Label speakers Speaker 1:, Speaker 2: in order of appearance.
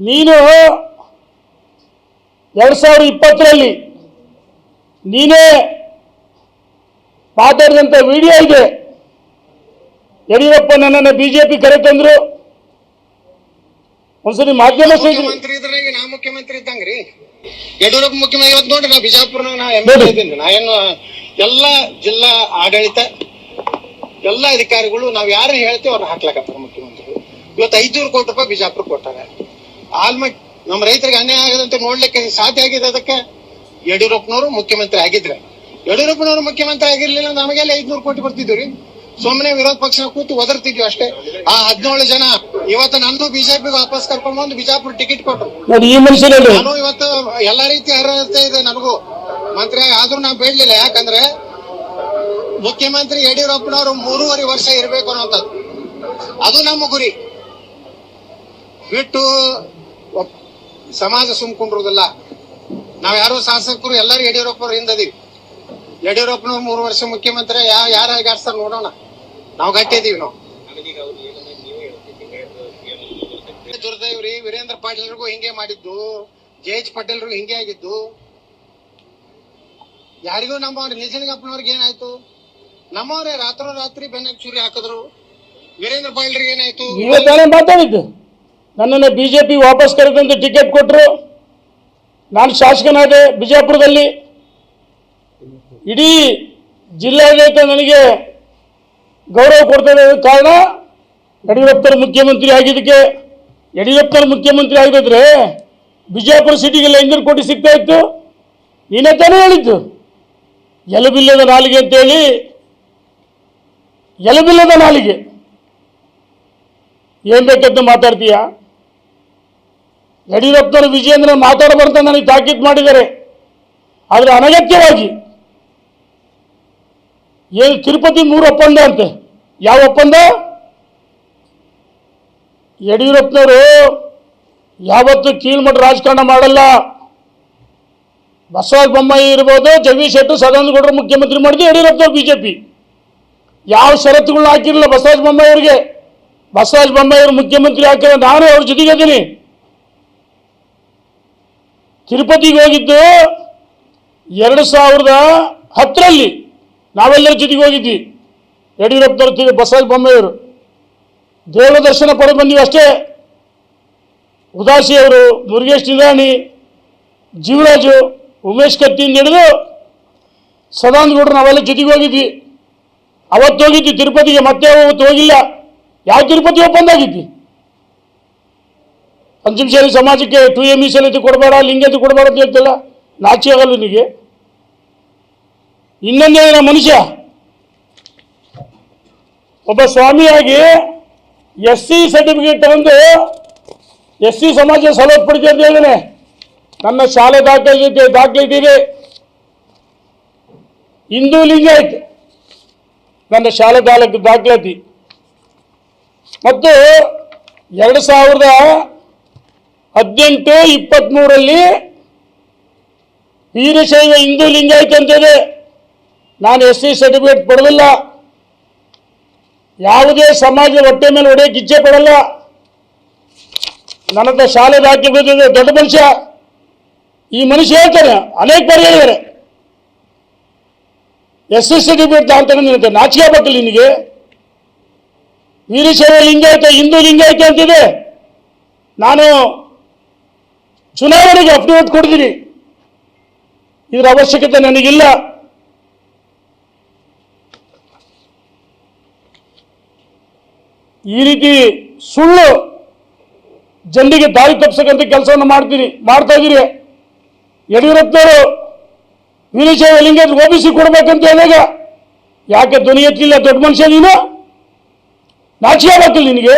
Speaker 1: ನೀನು ಎರಡು ಸಾವಿರದ ಇಪ್ಪತ್ತರಲ್ಲಿ ನೀನೇ ಮಾತಾಡಿದಂಥ ವಿಡಿಯೋ ಇದೆ. ಯಡಿಯೂರಪ್ಪ ನನ್ನನ್ನು ಬಿಜೆಪಿ ಕರೆ ತಂದ್ರು. ಒಂದ್ಸರಿ ಮಾಧ್ಯಮ
Speaker 2: ಮುಖ್ಯಮಂತ್ರಿ ಇದ್ರೆ ಈಗ ನಾ ಮುಖ್ಯಮಂತ್ರಿ ಇದ್ದಂಗ್ರಿ. ಯಡಿಯೂರಪ್ಪ ಮುಖ್ಯಮಂತ್ರಿ ಇವತ್ತು ನೋಡ್ರಿ ನಾ ಬಿಜಾಪುರ ನಾ ಎಂ. ಇದ್ದೀನಿ. ನಾ ಏನು ಎಲ್ಲ ಜಿಲ್ಲಾ ಆಡಳಿತ ಎಲ್ಲ ಅಧಿಕಾರಿಗಳು ನಾವ್ ಯಾರು ಹೇಳ್ತೀವಿ ಅವ್ರನ್ನ ಹಾಕ್ಲಕತ್ತಾರ ಮುಖ್ಯಮಂತ್ರಿಗಳು. ಇವತ್ತು ಐದ್ನೂರು ಕೋಟಿ ರೂಪಾಯಿ ಬಿಜಾಪುರ ಕೊಟ್ಟಾರೆ. ಆಲ್ಮಟ್ ನಮ್ಮ ರೈತರಿಗೆ ಅನ್ಯಾಯ ಆಗದಂತೆ ನೋಡ್ಲಿಕ್ಕೆ ಸಾಧ್ಯ ಆಗಿದೆ ಅದಕ್ಕೆ ಯಡಿಯೂರಪ್ಪನವರು ಮುಖ್ಯಮಂತ್ರಿ ಆಗಿದ್ರೆ. ಯಡಿಯೂರಪ್ಪನವರು ಮುಖ್ಯಮಂತ್ರಿ ಆಗಿರ್ಲಿಲ್ಲ ನಮಗೆಲ್ಲ ಐದ್ನೂರು ಕೋಟಿ ಬರ್ತಿದ್ವಿ ರೀ. ಸುಮ್ಮನೆ ವಿರೋಧ ಪಕ್ಷ ಕೂತು ಒದರ್ತಿದ್ವಿ ಅಷ್ಟೇ. ಆ ಹದಿನೇಳು ಜನ ಇವತ್ತು ನಾನು ಬಿಜೆಪಿ ವಾಪಸ್ ಕರ್ಕೊಂಡ್ ಬಂದು ಬಿಜಾಪುರ ಟಿಕೆಟ್
Speaker 1: ಕೊಟ್ಟರು.
Speaker 2: ನಾನು ಇವತ್ತು ಎಲ್ಲಾ ರೀತಿ ಅರ್ಹತೆ ಇದೆ ನನಗೂ. ಮಂತ್ರಿ ಆದ್ರೂ ನಾ ಬೇಡ್ಲಿಲ್ಲ. ಯಾಕಂದ್ರೆ ಮುಖ್ಯಮಂತ್ರಿ ಯಡಿಯೂರಪ್ಪನವರು ಮೂರುವರೆ ವರ್ಷ ಇರಬೇಕು ಅನ್ನೋಂಥದ್ದು. ಅದು ನಮ್ಮ ಗುರಿ. ಬಿಟ್ಟು ಸಮಾಜ ಸುಮ್ಕೊಂಡ್ರುದಿಲ್ಲ. ನಾವ್ ಯಾರೋ ಶಾಸಕರು, ಎಲ್ಲರೂ ಯಡಿಯೂರಪ್ಪನವ್ರ ಹಿಂದದೀವಿ ಯಡಿಯೂರಪ್ಪನವ್ರು ಮೂರು ವರ್ಷ ಮುಖ್ಯಮಂತ್ರಿ ಯಾವ ಯಾರ ಗಾಡ್ಸ್ತಾರ ನೋಡೋಣ. ನಾವು ಗಟ್ಟಿದೀವಿ ನಾವು. ದುರ್ದೈವ್ರಿ, ವೀರೇಂದ್ರ ಪಾಟೀಲ್ರಿಗೂ ಹಿಂಗೆ ಮಾಡಿದ್ದು, ಜೆ ಎಚ್ ಪಟೇಲ್ರಿಗೂ ಹಿಂಗೆ ಆಗಿದ್ದು. ಯಾರಿಗೂ ನಮ್ಮ ನಿಜಲಿಂಗಪ್ಪನವ್ರಿಗೆ ಏನಾಯ್ತು? ನಮ್ಮವ್ರೆ ರಾತ್ರೋ ರಾತ್ರಿ ಬೆನ್ನಕ್ಕೆ ಚೂರಿ ಹಾಕಿದ್ರು. ವೀರೇಂದ್ರ ಪಾಟೀಲ್ರಿಗೆ ಏನಾಯ್ತು?
Speaker 1: ನನ್ನನ್ನು ಬಿ ಜೆ ಪಿ ವಾಪಸ್ ಕರೆದಂತೆ ಟಿಕೆಟ್ ಕೊಟ್ಟರು ನಾನು ಶಾಸಕನಾದೆ ಬಿಜಾಪುರದಲ್ಲಿ. ಇಡೀ ಜಿಲ್ಲಾಡಳಿತ ನನಗೆ ಗೌರವ ಕೊಡ್ತಾ ಕಾರಣ ಯಡಿಯೂರಪ್ಪನ ಮುಖ್ಯಮಂತ್ರಿ ಆಗಿದ್ದಕ್ಕೆ. ಯಡಿಯೂರಪ್ಪನ ಮುಖ್ಯಮಂತ್ರಿ ಆಗಿದ್ರೆ ಬಿಜಾಪುರ ಸಿಟಿಗೆಲ್ಲ ಐನೂರು ಕೋಟಿ ಸಿಗ್ತಾ ಇತ್ತು. ನೀನೇ ತಾನೇ ಹೇಳಿದ್ದು. ಎಲುಬಿಲ್ಲದ ನಾಲಿಗೆ ಅಂತೇಳಿ. ಎಲುಬಿಲ್ಲದ ನಾಲಿಗೆ. ಏನು ಬೇಕಂತ ಮಾತಾಡ್ತೀಯ? ಯಡಿಯೂರಪ್ಪನವರು ವಿಜಯೇಂದ್ರ ಮಾತಾಡಬಾರ್ದು ನನಗೆ ತಾಕೀತು ಮಾಡಿದ್ದಾರೆ. ಆದರೆ ಅನಗತ್ಯವಾಗಿ ಏನು ತಿರುಪತಿ ಮೂರು ಒಪ್ಪಂದ ಅಂತೆ? ಯಾವ ಒಪ್ಪಂದ? ಯಡಿಯೂರಪ್ಪನವರು ಯಾವತ್ತೂ ಕೀಳ್ಮಠ ರಾಜಕಾರಣ ಮಾಡಲ್ಲ. ಬಸವರಾಜ ಬೊಮ್ಮಾಯಿ ಇರ್ಬೋದು, ಜಗದೀಶ್ ಶೆಟ್ಟರ್ ಸದಾನಂದ ಗೌಡರು ಮುಖ್ಯಮಂತ್ರಿ ಮಾಡಿದ್ದು ಜೆ ಪಿ ಯಾವ ಷರತ್ತುಗಳನ್ನ ಹಾಕಿರಲಿಲ್ಲ ಬಸವರಾಜ ಬೊಮ್ಮಾಯಿ ಅವರಿಗೆ? ಬಸವರಾಜ ಬೊಮ್ಮಾಯಿ ಅವರು ಮುಖ್ಯಮಂತ್ರಿ ಹಾಕಿದ್ರೆ ನಾನು ಅವ್ರ ಜೊತೆಗೆ ಇದ್ದೀನಿ. ತಿರುಪತಿಗೆ ಹೋಗಿದ್ದು ಎರಡು ಸಾವಿರದ ಹತ್ತರಲ್ಲಿ ನಾವೆಲ್ಲರ ಜೊತೆಗೆ ಹೋಗಿದ್ವಿ. ಯಡಿಯೂರಪ್ಪ ತಿ- ಬಸವರಾಜ ಬೊಮ್ಮೆಯವರು ದೇವರ ದರ್ಶನ ಪಡೆದು ಬಂದೀವಿ ಅಷ್ಟೇ. ಉದಾಸಿಯವರು ದುರ್ಗೇಶ್ ನಿರಾಣಿ, ಜೀವರಾಜು, ಉಮೇಶ್ ಕತ್ತಿಯಿಂದ ಹಿಡಿದು ಸದಾನಂದಗೌಡರು ನಾವೆಲ್ಲ ಜೊತೆಗೆ ಹೋಗಿದ್ವಿ. ಅವತ್ತು ಹೋಗಿದ್ವಿ, ತಿರುಪತಿಗೆ, ಮತ್ತೆ ಅವತ್ತು ಹೋಗಿಲ್ಲ. ಯಾವ ತಿರುಪತಿ ಒಪ್ಪಂದ ಪಂಚಮಶಾಲಿ ಸಮಾಜಕ್ಕೆ ಟು ಎ ಮೀಸಲಾತಿ ಕೊಡಬೇಡ ಲಿಂಗತ್ತು ಕೊಡಬೇಡ ಅಂತ ಹೇಳ್ತಿಲ್ಲ. ನಾಚಿ ಆಗಲ್ಲ ನಿನಗೆ. ಇನ್ನೊಂದೇನ ಮನುಷ್ಯ. ಒಬ್ಬ ಸ್ವಾಮಿಯಾಗಿ ಎಸ್ ಸಿ ಸರ್ಟಿಫಿಕೇಟ್ ತಗೊಂಡು ಎಸ್ ಸಿ ಸಮಾಜ ಸವಲತ್ತು ಪಡಿತೀವಿ ಅಂತ ಹೇಳಿದೆ ನನ್ನ ಶಾಲೆ ದಾಖಲೆ ದಾಖಲೆ ಇದ್ದೀರಿ ಹಿಂದೂ ಲಿಂಗಾಯತ್ ನನ್ನ ಶಾಲೆ ದಾಖಲೆ ದಾಖಲಾತಿ ಮತ್ತು ಎರಡು ಸಾವಿರದ ಹದಿನೆಂಟು ಇಪ್ಪತ್ತ್ಮೂರರಲ್ಲಿ ವೀರಶೈವ ಹಿಂದೂ ಅಂತ ಅಂತಿದೆ ನಾನು ಎಸ್ ಸಿ ಸರ್ಟಿಫಿಕೇಟ್ ಪಡೆದಿಲ್ಲ. ಯಾವುದೇ ಸಮಾಜ ಹೊಟ್ಟೆ ಮೇಲೆ ಹೊಡೆಯಕ್ಕೆ ಇಚ್ಛೆ ಪಡಲ್ಲ. ನನ್ನ ಶಾಲೆ ಹಾಕಿ ಬಂದಿದೆ ದೊಡ್ಡ ಮನುಷ್ಯ. ಈ ಮನುಷ್ಯ ಹೇಳ್ತಾನೆ, ಅನೇಕ ಬಾರಿ ಹೇಳಿದ್ದಾರೆ ಎಸ್ ಎಸ್ ಸರ್ಟಿಫಿಕೇಟ್ ಅಂತಾನೆ ನಿನಗೆ ನಾಚಿಕೆ ಆಗ್ಬೇಕಲ್ಲ ನಿನಗೆ. ವೀರಶೈವ ಲಿಂಗಾಯತ, ಹಿಂದೂ ಲಿಂಗಾಯತ ಅಂತಿದೆ. ನಾನು ಚುನಾವಣೆಗೆ ಅಪ್ಡೇಟ್ ಕೊಡ್ತೀನಿ. ಇದರ ಅವಶ್ಯಕತೆ ನನಗಿಲ್ಲ. ಈ ರೀತಿ ಸುಳ್ಳು ಜನರಿಗೆ ದಾರಿ ತಪ್ಪಿಸಕ್ಕಂತ ಕೆಲಸವನ್ನು ಮಾಡ್ತೀನಿ, ಮಾಡ್ತಾ ಇದ್ದೀರಿ. ಯಡಿಯೂರಪ್ಪನವರು ವೀರಶೈವ ಲಿಂಗದ ಓಬಿಸಿ ಕೊಡ್ಬೇಕಂತ ಹೇಳಿದಾಗ, ಯಾಕೆ ಧ್ವನಿ ಎತ್ತಲಿಲ್ಲ ದೊಡ್ಡ ಮನುಷ್ಯ ನೀನು? ನಾಚಿಕೆ ಆಗ್ಬೇಕಲ್ಲ ನಿನಗೆ?